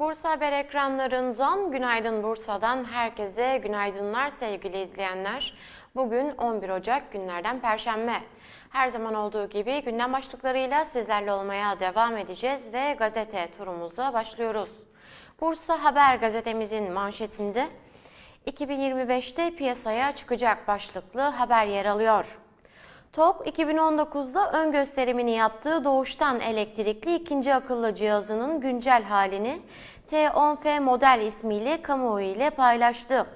Bursa Haber ekranlarından Günaydın Bursa'dan herkese günaydınlar sevgili izleyenler. Bugün 11 Ocak günlerden Perşembe. Her zaman olduğu gibi gündem başlıklarıyla sizlerle olmaya devam edeceğiz ve gazete turumuza başlıyoruz. Bursa Haber gazetemizin manşetinde 2025'te piyasaya çıkacak başlıklı haber yer alıyor. TOK 2019'da ön gösterimini yaptığı doğuştan elektrikli ikinci akıllı cihazının güncel halini T10F model ismiyle kamuoyu ile paylaştı.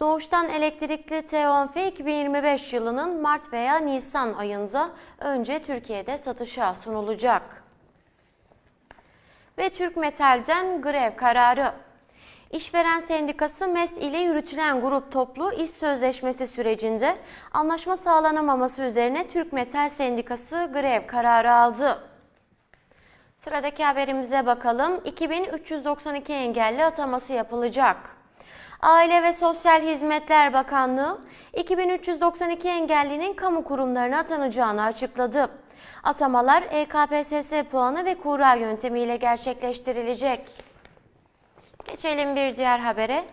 Doğuştan elektrikli T10F 2025 yılının Mart veya Nisan ayında önce Türkiye'de satışa sunulacak. Ve Türk Metal'den grev kararı. İşveren Sendikası MES ile yürütülen grup toplu iş sözleşmesi sürecinde anlaşma sağlanamaması üzerine Türk Metal Sendikası grev kararı aldı. Sıradaki haberimize bakalım. 2392 engelli ataması yapılacak. Aile ve Sosyal Hizmetler Bakanlığı 2392 engellinin kamu kurumlarına atanacağını açıkladı. Atamalar EKPSS puanı ve kura yöntemiyle gerçekleştirilecek. Geçelim bir diğer habere.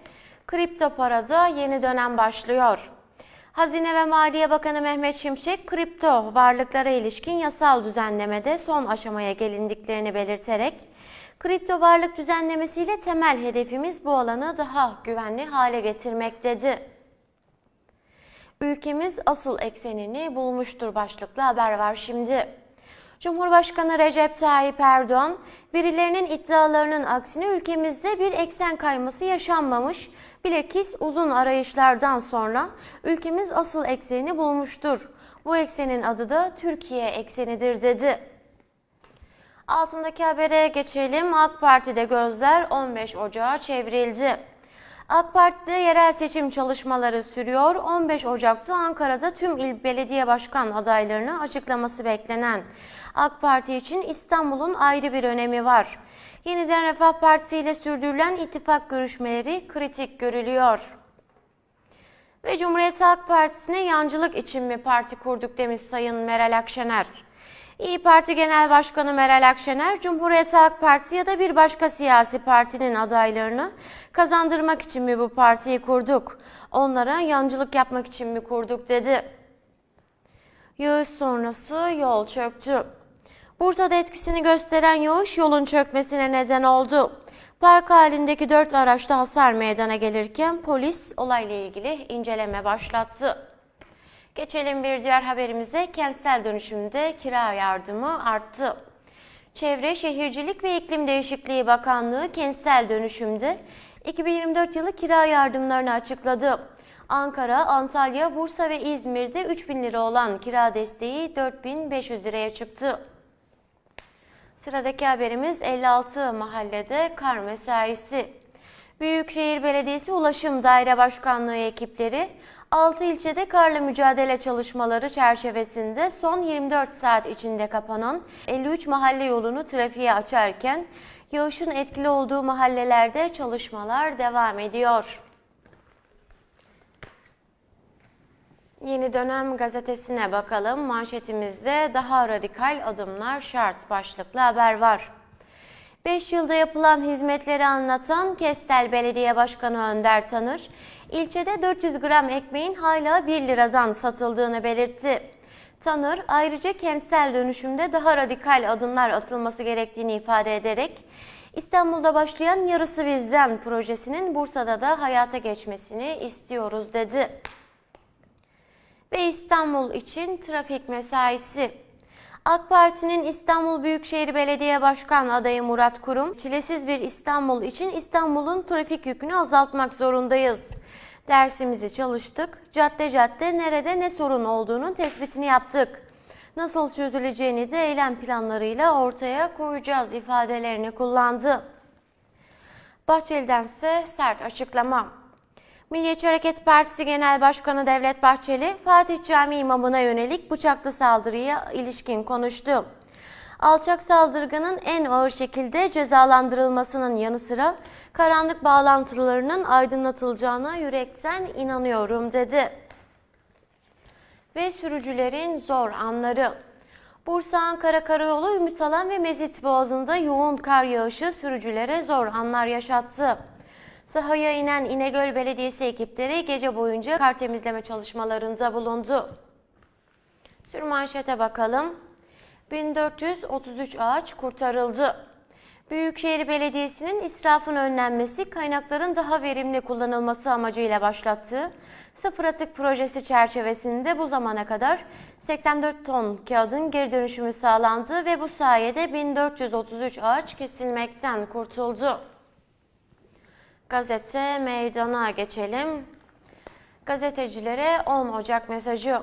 Kripto parada yeni dönem başlıyor. Hazine ve Maliye Bakanı Mehmet Şimşek, kripto varlıklara ilişkin yasal düzenlemede son aşamaya gelindiklerini belirterek, kripto varlık düzenlemesiyle temel hedefimiz bu alanı daha güvenli hale getirmek dedi. Ülkemiz asıl eksenini bulmuştur başlıklı haber var şimdi. Cumhurbaşkanı Recep Tayyip Erdoğan, birilerinin iddialarının aksine ülkemizde bir eksen kayması yaşanmamış, bilakis uzun arayışlardan sonra ülkemiz asıl eksenini bulmuştur. Bu eksenin adı da Türkiye eksenidir dedi. Altındaki habere geçelim. AK Parti'de gözler 15 Ocağı çevrildi. AK Parti'de yerel seçim çalışmaları sürüyor. 15 Ocak'ta Ankara'da tüm il belediye başkan adaylarını açıklaması beklenen AK Parti için İstanbul'un ayrı bir önemi var. Yeniden Refah Partisi ile sürdürülen ittifak görüşmeleri kritik görülüyor. Ve Cumhuriyet Halk Partisi'ne yancılık için mi parti kurduk demiş Sayın Meral Akşener. İyi Parti Genel Başkanı Meral Akşener, Cumhuriyet Halk Partisi ya da bir başka siyasi partinin adaylarını kazandırmak için mi bu partiyi kurduk? Onlara yancılık yapmak için mi kurduk dedi. Yağış sonrası yol çöktü. Bursa'da etkisini gösteren yağış yolun çökmesine neden oldu. Park halindeki dört araçta hasar meydana gelirken polis olayla ilgili inceleme başlattı. Geçelim bir diğer haberimize. Kentsel dönüşümde kira yardımı arttı. Çevre, Şehircilik ve İklim Değişikliği Bakanlığı kentsel dönüşümde 2024 yılı kira yardımlarını açıkladı. Ankara, Antalya, Bursa ve İzmir'de 3000 lira olan kira desteği 4500 liraya çıktı. Sıradaki haberimiz 56 mahallede kar mesaisi. Büyükşehir Belediyesi Ulaşım Daire Başkanlığı ekipleri 6 ilçede karla mücadele çalışmaları çerçevesinde son 24 saat içinde kapanan 53 mahalle yolunu trafiğe açarken yağışın etkili olduğu mahallelerde çalışmalar devam ediyor. Yeni dönem gazetesine bakalım. Manşetimizde daha radikal adımlar şart başlıklı haber var. 5 yılda yapılan hizmetleri anlatan Kestel Belediye Başkanı Önder Tanır, ilçede 400 gram ekmeğin hala 1 liradan satıldığını belirtti. Tanır ayrıca kentsel dönüşümde daha radikal adımlar atılması gerektiğini ifade ederek İstanbul'da başlayan Yarısı Bizden projesinin Bursa'da da hayata geçmesini istiyoruz dedi. Ve İstanbul için trafik mesaisi. AK Parti'nin İstanbul Büyükşehir Belediye Başkan adayı Murat Kurum, çilesiz bir İstanbul için İstanbul'un trafik yükünü azaltmak zorundayız. Dersimizi çalıştık, cadde cadde nerede ne sorun olduğunun tespitini yaptık. Nasıl çözüleceğini de eylem planlarıyla ortaya koyacağız ifadelerini kullandı. Bahçeli'den ise sert açıklama. Milliyetçi Hareket Partisi Genel Başkanı Devlet Bahçeli, Fatih Camii imamına yönelik bıçaklı saldırıya ilişkin konuştu. Alçak saldırganın en ağır şekilde cezalandırılmasının yanı sıra karanlık bağlantılarının aydınlatılacağına yürekten inanıyorum dedi. Ve sürücülerin zor anları. Bursa-Ankara Karayolu Ümit Alan ve Mezit Boğazı'nda yoğun kar yağışı sürücülere zor anlar yaşattı. Sahaya inen İnegöl Belediyesi ekipleri gece boyunca kar temizleme çalışmalarında bulundu. Sürmanşete bakalım. 1433 ağaç kurtarıldı. Büyükşehir Belediyesi'nin israfın önlenmesi, kaynakların daha verimli kullanılması amacıyla başlattığı sıfır atık projesi çerçevesinde bu zamana kadar 84 ton kağıdın geri dönüşümü sağlandı ve bu sayede 1433 ağaç kesilmekten kurtuldu. Gazete meydana geçelim. Gazetecilere 10 Ocak mesajı.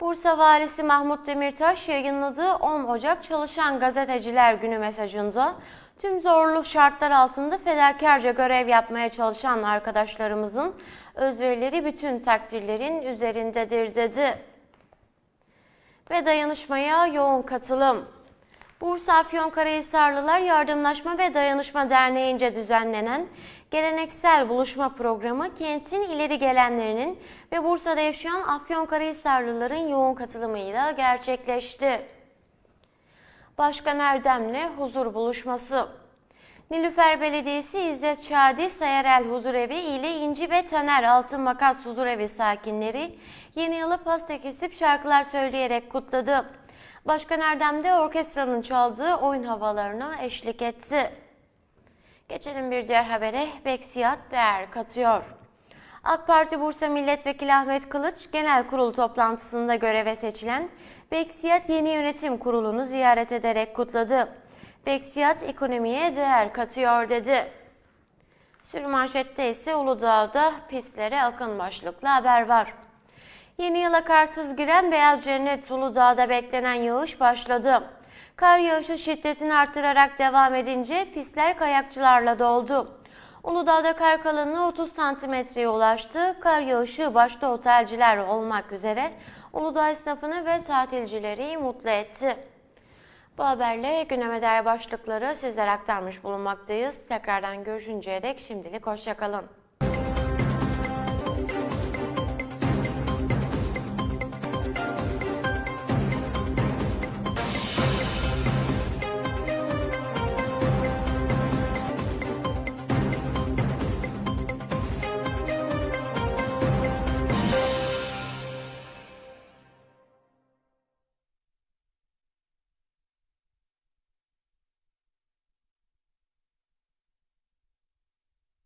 Bursa Valisi Mahmut Demirtaş yayınladığı 10 Ocak Çalışan Gazeteciler Günü mesajında tüm zorlu şartlar altında fedakarca görev yapmaya çalışan arkadaşlarımızın özverileri bütün takdirlerin üzerindedir dedi. Ve dayanışmaya yoğun katılım. Bursa Afyonkarahisarlılar Yardımlaşma ve Dayanışma Derneği'nce düzenlenen geleneksel buluşma programı kentin ileri gelenlerinin ve Bursa'da yaşayan Afyonkarahisarlıların yoğun katılımıyla gerçekleşti. Başkan Erdem'le huzur buluşması. Nilüfer Belediyesi İzzet Şadi Sayarel Huzurevi ile İnci ve Taner Altın Makas Huzurevi sakinleri yeni yılı pasta kesip şarkılar söyleyerek kutladı. Başkan Erdem de orkestranın çaldığı oyun havalarına eşlik etti. Geçelim bir diğer habere. Beksiyat değer katıyor. AK Parti Bursa Milletvekili Ahmet Kılıç genel kurul toplantısında göreve seçilen Beksiyat Yeni Yönetim Kurulu'nu ziyaret ederek kutladı. Beksiyat ekonomiye değer katıyor dedi. Sürmanşette ise Uludağ'da pistlere akın başlıklı haber var. Yeni yıla karsız giren Beyaz Cennet Uludağ'da beklenen yağış başladı. Kar yağışı şiddetini artırarak devam edince pistler kayakçılarla doldu. Uludağ'da kar kalınlığı 30 santimetreye ulaştı. Kar yağışı başta otelciler olmak üzere Uludağ esnafını ve tatilcileri mutlu etti. Bu haberle gündeme dair başlıkları sizlere aktarmış bulunmaktayız. Tekrardan görüşünceye dek şimdilik hoşçakalın.